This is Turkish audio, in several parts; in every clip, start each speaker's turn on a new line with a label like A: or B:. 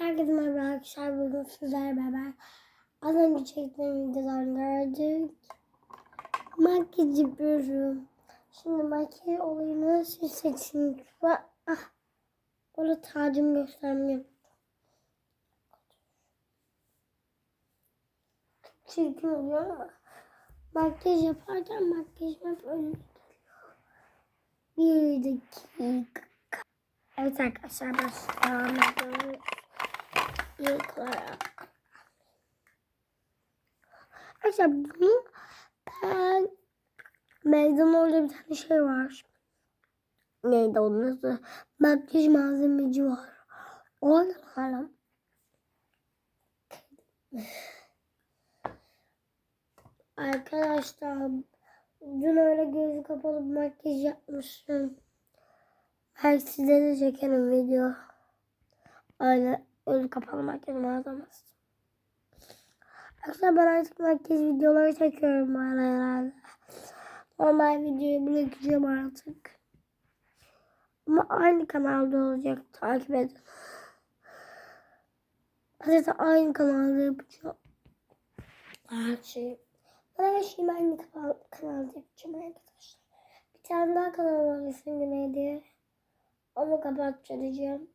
A: Herkese merhaba arkadaşlar. Bugün sizlerle beraber az önce çektiğim videodan gördük. Makyaj yapıyorum. Şimdi makyaj olayını siz seçin. Ah, orada tacımı göstermiyorum. Çok çirkin oluyor ama makyaj yaparken makyajım hep duruyor. Bir dakika. Evet arkadaşlar başlayalım. Olarak. Arkadaşlar bunu ben meydan orada bir tane şey var. Neydi onun adı? Makyaj malzemeci var. Oradan aldım. Arkadaşlar dün öyle gözü kapalı makyaj yapmıştım. Belki size de çekerim video. Öyle gözü kapalı makyaj malzemesi. Arkadaşlar ben artık makyaj videoları çekiyorum ara herhalde. Normal videoyu bırakacağım artık. Ama aynı kanalda olacak. Takip edin. Zaten aynı kanalda yapacağım. Her şeyi. Ben her şeyi aynı kanal, kanalda yapacağım arkadaşlar. Bir tane daha kanal var ismi neydi? Onu kapatacağım.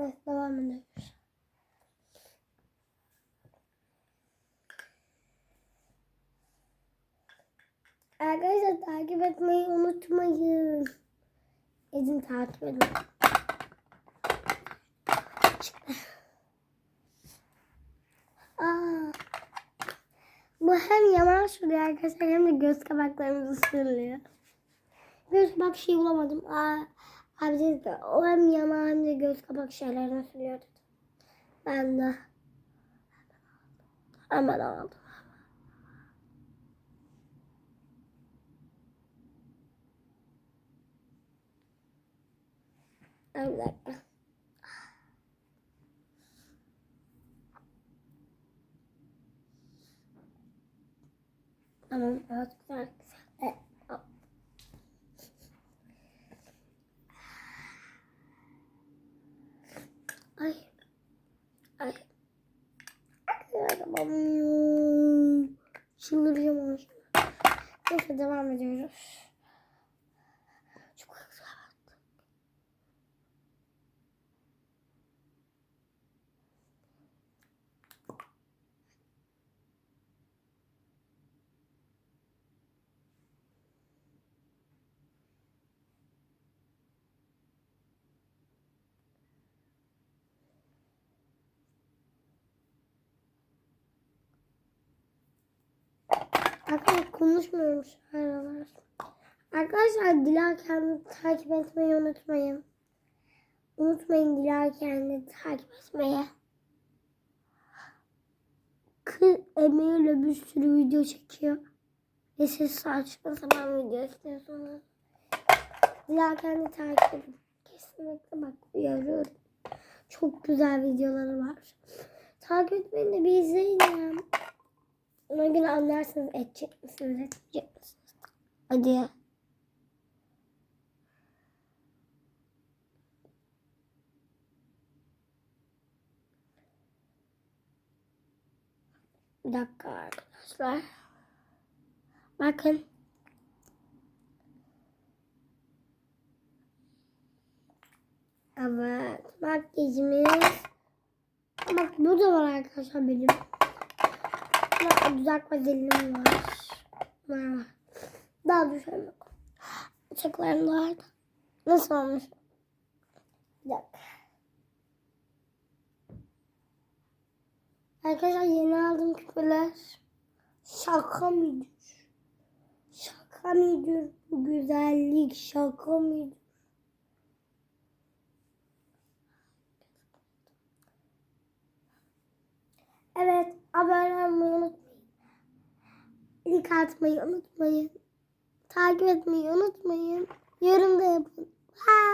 A: Evet devam ediyoruz. Arkadaşlar takip etmeyi unutmayın. Edin takip edin. Aa, bu hem yaman sürüyor arkadaşlar hem de göz kapaklarımızı sürüyor. Göz kapak şey bulamadım. Aa, abi dedi ki, o hem yaman hem de göz kapak şeylerini sürüyor dedi. Ben de hemen aldım. Bir dakika. Tamam, evet, güzel, güzel. Evet, Ay, tamam. Çıldıracağım onu şimdi. Neyse devam ediyoruz. Çok güzel. Arkadaşlar konuşmuyorum şu aralar. Arkadaşlar Dilaken'i takip etmeyi unutmayın. Unutmayın Dilaken'i takip etmeyi. Kız emeğiyle bir sürü video çekiyor. Ve siz saçma sapan video istiyorsunuz. Dilaken'i takip edin. Kesinlikle bak uyarıyorum. Çok güzel videoları var. Takip etmeyin de bir izleyin ya. Ona göre anlarsınız edecek misiniz, etmeyecek misiniz? Hadi. Bir dakika arkadaşlar. Bakın. Evet. Makyajımız. Bak bu da var arkadaşlar benim. Ama düzeltme jelinim var. Var. Daha düşelim yok. Bıçaklarım da vardı. Nasıl olmuş? Bir dakika. Arkadaşlar yeni aldım küpeler. Şaka mıdır? Şaka mıdır bu güzellik? Şaka mıdır? Evet, like atmayı unutmayın. Takip etmeyi unutmayın. Yorum da yapın. Bye.